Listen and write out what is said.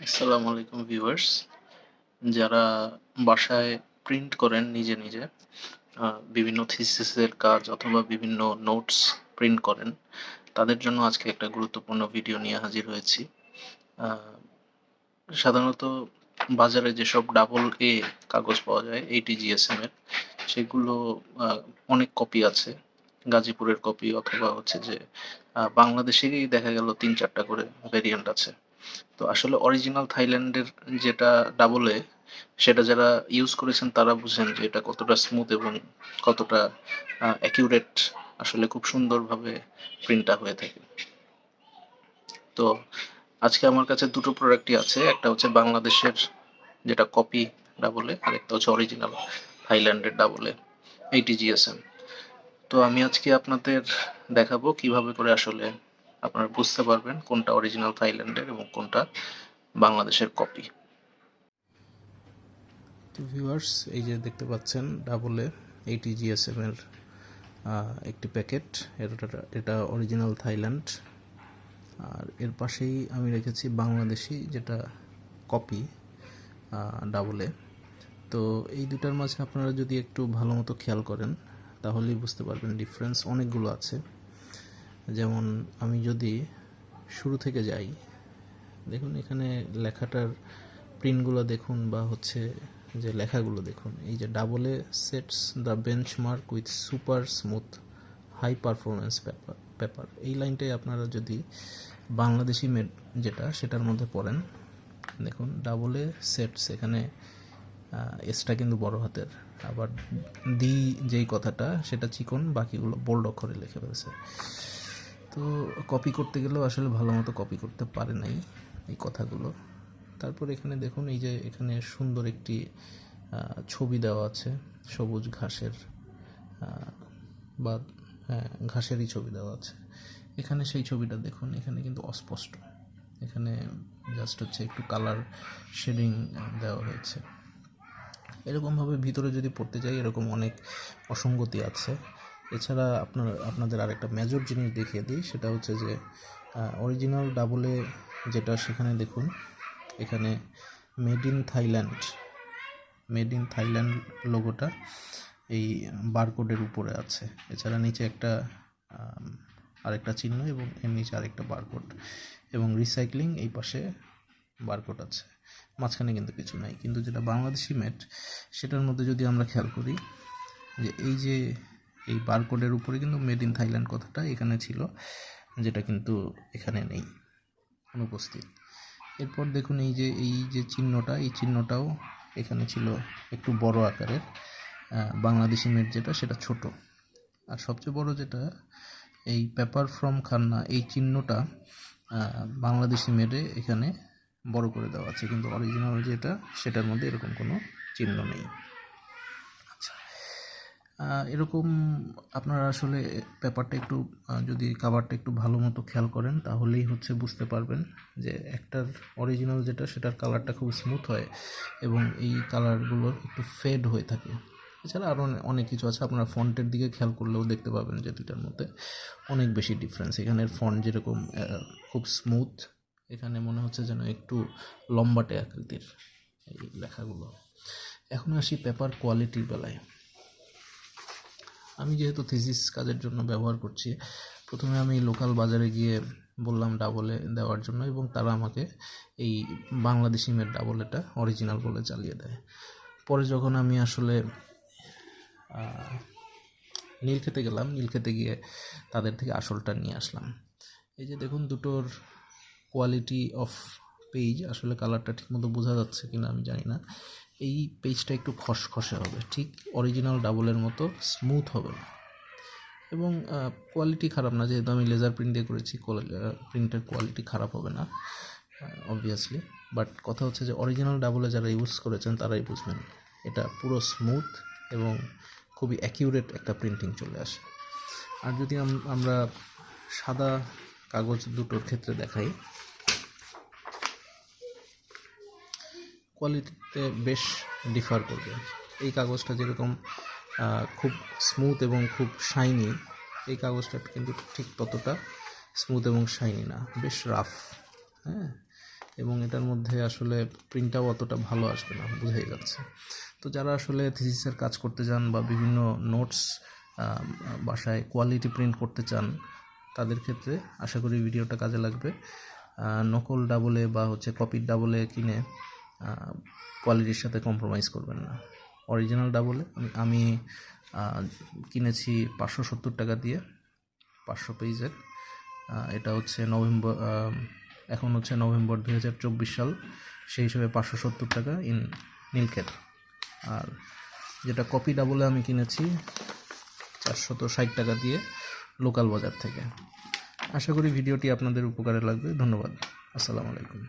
আসসালামু আলাইকুম ভিউয়ার্স। যারা বাসায় প্রিন্ট করেন নিজে নিজে বিভিন্ন থিসিসের কাজ অথবা বিভিন্ন নোটস প্রিন্ট করেন তাদের জন্য আজকে একটা গুরুত্বপূর্ণ ভিডিও নিয়ে হাজির হয়েছি। সাধারণত বাজারে যেসব ডাবল এ কাগজ পাওয়া যায় এইটি জিএসএম এর সেগুলো অনেক কপি আছে। গাজীপুরের কপি অথবা হচ্ছে যে আহ, বাংলাদেশেরই দেখা গেল তিন চারটা করে ভেরিয়েন্ট আছে। তো আসলে অরিজিনাল থাইল্যান্ডের যেটা ডাবল এ সেটা যারা ইউজ করেছেন তারা বুঝেন যে এটা কতটা স্মুথ এবং কতটা অ্যাকিউরেট আসলে খুব সুন্দরভাবে প্রিন্টটা হয়ে থাকে। তো আজকে আমার কাছে দুটো প্রোডাক্টই আছে, একটা হচ্ছে বাংলাদেশের যেটা কপি ডাবল আর একটা হচ্ছে অরিজিনাল থাইল্যান্ডের ডাবল এইটি জিএসএম তো আমি আজকে আপনাদের দেখাবো কীভাবে করে আসলে আপনারা বুঝতে পারবেন কোনটা অরিজিনাল থাইল্যান্ডের এবং কোনটা বাংলাদেশের কপি তো ভিউয়ার্স এই যে দেখতে পাচ্ছেন ডাবল এ এইটি জিএসএম এর একটি প্যাকেট এটা এটা অরিজিনাল থাইল্যান্ড আর এর পাশেই আমি রেখেছি বাংলাদেশি যেটা কপি ডাবল তো এই দুটার মাঝে আপনারা যদি একটু ভালো মতো খেয়াল করেন, তাহলেই বুঝতে পারবেন ডিফারেন্স অনেকগুলো আছে। যেমন আমি যদি শুরু থেকে যাই, দেখুন এখানে লেখাটার প্রিন্টগুলো দেখুন বা হচ্ছে যে লেখাগুলো দেখুন, এই যে Double A sets the benchmark with super smooth high performance paper paper এই লাইনটাই আপনারা যদি বাংলাদেশি মেড যেটা সেটার মধ্যে পড়েন, দেখুন ডাবলে সেটস এখানে এসটা কিন্তু বড় হাতের, আবার দি যেই কথাটা সেটা চিকন, বাকিগুলো বোল্ড অক্ষরে লিখে ফেলছে। তো কপি করতে গেলেও আসলে ভালো মতো কপি করতে পারে নাই এই কথাগুলো। তারপর এখানে দেখুন, এই যে এখানে সুন্দর একটি ছবি দেওয়া আছে, সবুজ ঘাসের বা হ্যাঁ ঘাসেরই ছবি দেওয়া আছে। এখানে সেই ছবিটা দেখুন, এখানে কিন্তু অস্পষ্ট। এখানে জাস্ট হচ্ছে একটু কালার শেডিং দেওয়া হয়েছে। এরকমভাবে ভিতরে যদি পড়তে যাই, এরকম অনেক অসঙ্গতি আছে। এছাড়া আপনার, আপনাদের আরেকটা মেজর জিনিস দেখিয়ে দিই, সেটা হচ্ছে যে অরিজিনাল ডাবলে যেটা সেখানে দেখুন, এখানে made in Thailand made in Thailand লোগোটা এই বারকোডের উপরে আছে। এছাড়া নিচে একটা আরেকটা চিহ্ন এবং এর নিচে আরেকটা বারকোড এবং রিসাইক্লিং এই পাশে বারকোড আছে। মাঝখানে কিন্তু কিছু নাই। কিন্তু যেটা বাংলাদেশি মেট সেটার মধ্যে যদি আমরা খেয়াল করি, যে এই যে এই বারকোডের উপরে কিন্তু মেড ইন থাইল্যান্ড কথাটা এখানে ছিল, যেটা কিন্তু এখানে নেই, অনুপস্থিত। এরপর দেখুন এই যে এই যে চিহ্নটা, এই চিহ্নটাও এখানে ছিল একটু বড় আকারের বাংলাদেশি মেড যেটা, সেটা ছোট। আর সবচেয়ে বড় যেটা, এই পেপার ফ্রম খান্না এই চিহ্নটা বাংলাদেশি মেডে এখানে বড় করে দেওয়া আছে, কিন্তু অরিজিনাল যেটা, সেটার মধ্যে এরকম কোনো চিহ্ন নেই। এরকম আপনারা আসলে পেপারটা একটু যদি কাভারটা একটু ভালো মতো খেয়াল করেন, তাহলেই হচ্ছে বুঝতে পারবেন যে একটার অরিজিনাল যেটা, সেটার কালারটা খুব স্মুথ হয় এবং এই কালারগুলো একটু ফেড হয়ে থাকে। এছাড়া আরও অনেক কিছু আছে, আপনারা ফন্টের দিকে খেয়াল করলেও দেখতে পাবেন যে দুটার মধ্যে অনেক বেশি ডিফারেন্স এখানের ফন্ট যেরকম খুব স্মুথ এখানে মনে হচ্ছে যেন একটু লম্বাটে আকৃতির এই লেখাগুলো। এখন আসি পেপার কোয়ালিটির বেলায়। আমি যেহেতু থিসিস কাজের জন্য ব্যবহার করছি, প্রথমে আমি লোকাল বাজারে গিয়ে বললাম ডাবলে দেওয়ার জন্য এবং তারা আমাকে এই বাংলাদেশি মেড ডাবলেটা অরিজিনাল বলে চালিয়ে দেয়। পরে যখন আমি আসলে নীল খেতে গেলাম, নীল খেতে গিয়ে তাদের থেকে আসলটা নিয়ে আসলাম। এই যে দেখুন দুটোর কোয়ালিটি অফ পেজ আসলে কালারটা ঠিকমতো বোঝা যাচ্ছে কিনা আমি জানি না। এই পেজটা একটু খসখসে হবে, ঠিক? অরিজিনাল ডাবলের মতো স্মুথ হবে না। এবং কোয়ালিটি খারাপ না, যেহেতু আমি লেজার প্রিন্ট দিয়ে করেছি প্রিন্টের কোয়ালিটি খারাপ হবে না অবভিয়াসলি বাট কথা হচ্ছে যে অরিজিনাল ডাবলে যারা ইউজ করেছেন, তারাই বুঝবেন এটা পুরো স্মুথ এবং খুবই অ্যাকিউরেট একটা প্রিন্টিং চলে আসে। আর যদি আমরা সাদা কাগজ দুটোর ক্ষেত্রে দেখাই কোয়ালিটিতে বেশ ডিফার করবে। এই কাগজটা যেরকম খুব স্মুথ এবং খুব শাইনি এই কাগজটা কিন্তু ঠিক ততটা স্মুথ এবং শাইনি না, বেশ রাফ হ্যাঁ? এবং এটার মধ্যে আসলে প্রিন্টটাও অতটা ভালো আসবে না, বোঝাই যাচ্ছে। তো যারা আসলে থিসিসের কাজ করতে চান বা বিভিন্ন নোটস বাসায় কোয়ালিটি প্রিন্ট করতে চান, তাদের ক্ষেত্রে আশা করি ভিডিওটা কাজে লাগবে। নকল ডাবলে বা হচ্ছে কপির ডাবলে কিনে কোয়ালিটির সাথে কম্প্রোমাইজ করবেন না। অরিজিনাল ডাবলে আমি কিনেছি পাঁচশো সত্তর টাকা দিয়ে, পাঁচশো পেজের এটা হচ্ছে নভেম্বর এখন হচ্ছে নভেম্বর দু হাজার চব্বিশ সাল। সেই হিসেবে পাঁচশো সত্তর টাকা ইন নীলক্ষেত আর যেটা কপি ডাবলে আমি কিনেছি, চারশত ষাট টাকা দিয়ে লোকাল বাজার থেকে। আশা করি ভিডিওটি আপনাদের উপকারে লাগবে। ধন্যবাদ। আসসালামু আলাইকুম।